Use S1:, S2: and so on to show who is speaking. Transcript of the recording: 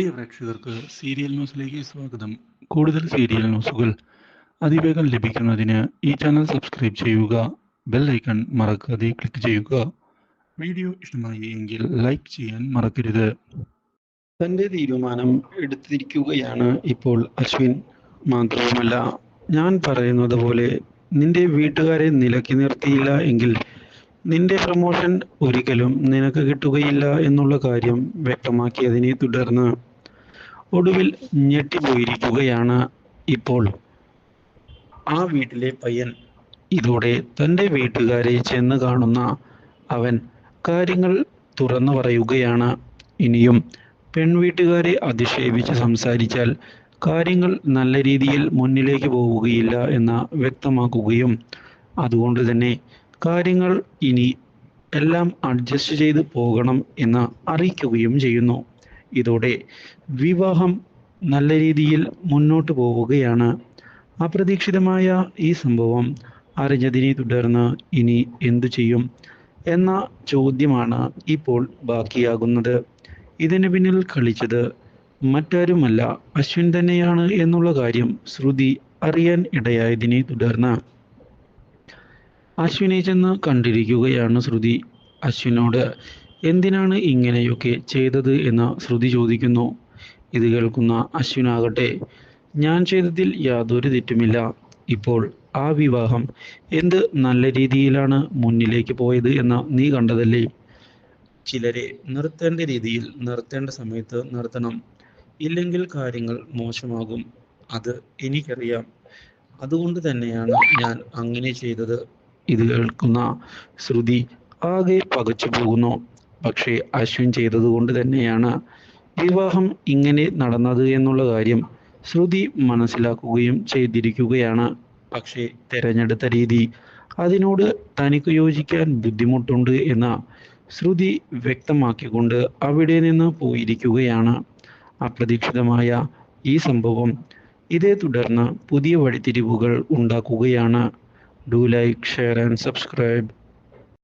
S1: പ്രിയ പ്രേക്ഷകർക്ക് സീരിയൽ ന്യൂസിലേക്ക് സ്വാഗതം. കൂടുതൽ സീരിയൽ ന്യൂസുകൾ അതിവേഗം ലഭിക്കുന്നതിന് ഈ ചാനൽ സബ്സ്ക്രൈബ് ചെയ്യുക ബെൽ ഐക്കൺ മറക്കാതെ ക്ലിക്ക് ചെയ്യുക. വീഡിയോ ഇഷ്ടമായി എങ്കിൽ ലൈക്ക് ചെയ്യാൻ മറക്കരുത്.
S2: തന്റെ തീരുമാനം എടുത്തിരിക്കുകയാണ് ഇപ്പോൾ അശ്വിൻ. മാത്രവുമല്ല ഞാൻ പറയുന്നത് പോലെ നിന്റെ വീട്ടുകാരെ നിലക്കി നിർത്തിയില്ല എങ്കിൽ നിന്റെ പ്രമോഷൻ ഒരിക്കലും നിനക്ക് കിട്ടുകയില്ല എന്നുള്ള കാര്യം വ്യക്തമാക്കിയതിനെ തുടർന്ന് ഒടുവിൽ ഞെട്ടിപ്പോയിരിക്കുകയാണ് ഇപ്പോൾ. ആ വീട്ടിലെ പയ്യൻ ഇതോടെ തന്റെ വീട്ടുകാരെ ചെന്ന് കാണുന്ന അവൻ കാര്യങ്ങൾ തുറന്നു പറയുകയാണ്. ഇനിയും പെൺവീട്ടുകാരെ അധിക്ഷേപിച്ച് സംസാരിച്ചാൽ കാര്യങ്ങൾ നല്ല രീതിയിൽ മുന്നിലേക്ക് പോവുകയില്ല എന്ന് വ്യക്തമാക്കുകയും അതുകൊണ്ട് തന്നെ കാര്യങ്ങൾ ഇനി എല്ലാം അഡ്ജസ്റ്റ് ചെയ്ത് പോകണം എന്ന് അറിയിക്കുകയും ചെയ്യുന്നു. ഇതോടെ വിവാഹം നല്ല രീതിയിൽ മുന്നോട്ട് പോവുകയാണ്. അപ്രതീക്ഷിതമായ ഈ സംഭവം അറിഞ്ഞതിനെ തുടർന്ന് ഇനി എന്തു ചെയ്യും എന്ന ചോദ്യമാണ് ഇപ്പോൾ ബാക്കിയാകുന്നത്. ഇതിന് പിന്നിൽ കളിച്ചത് മറ്റാരുമല്ല അശ്വിൻ തന്നെയാണ് എന്നുള്ള കാര്യം ശ്രുതി അറിയാൻ ഇടയായതിനെ തുടർന്ന്. അശ്വിനെ ചെന്ന് കണ്ടിരിക്കുകയാണ് ശ്രുതി. അശ്വിനോട് എന്തിനാണ് ഇങ്ങനെയൊക്കെ ചെയ്തത് എന്ന് ശ്രുതി ചോദിക്കുന്നു. ഇത് കേൾക്കുന്ന അശ്വിനാകട്ടെ ഞാൻ ചെയ്തതിൽ യാതൊരു തെറ്റുമില്ല. ഇപ്പോൾ ആ വിവാഹം എന്ത് നല്ല രീതിയിലാണ് മുന്നിലേക്ക് പോയത് എന്ന് നീ കണ്ടതല്ലേ? ചിലരെ നിർത്തേണ്ട രീതിയിൽ നിർത്തേണ്ട സമയത്ത് നിർത്തണം. ഇല്ലെങ്കിൽ കാര്യങ്ങൾ മോശമാകും. അത് എനിക്കറിയാം. അതുകൊണ്ട് തന്നെയാണ് ഞാൻ അങ്ങനെ ചെയ്തത്. ഇത് കേൾക്കുന്ന ശ്രുതി ആകെ പകച്ചു പോകുന്നു. പക്ഷേ അശ്വിൻ ചെയ്തത് കൊണ്ട് തന്നെയാണ് വിവാഹം ഇങ്ങനെ നടന്നത് എന്നുള്ള കാര്യം ശ്രുതി മനസ്സിലാക്കുകയും ചെയ്തിരിക്കുകയാണ്. പക്ഷേ തിരഞ്ഞെടുത്ത രീതി അതിനോട് തനിക്ക് യോജിക്കാൻ ബുദ്ധിമുട്ടുണ്ട് എന്ന ശ്രുതി വ്യക്തമാക്കിക്കൊണ്ട് അവിടെ നിന്ന് പോയിരിക്കുകയാണ്. അപ്രതീക്ഷിതമായ ഈ സംഭവം ഇതേ തുടർന്ന് പുതിയ വഴിത്തിരിവുകൾ ഉണ്ടാക്കുകയാണ്. Do like share and subscribe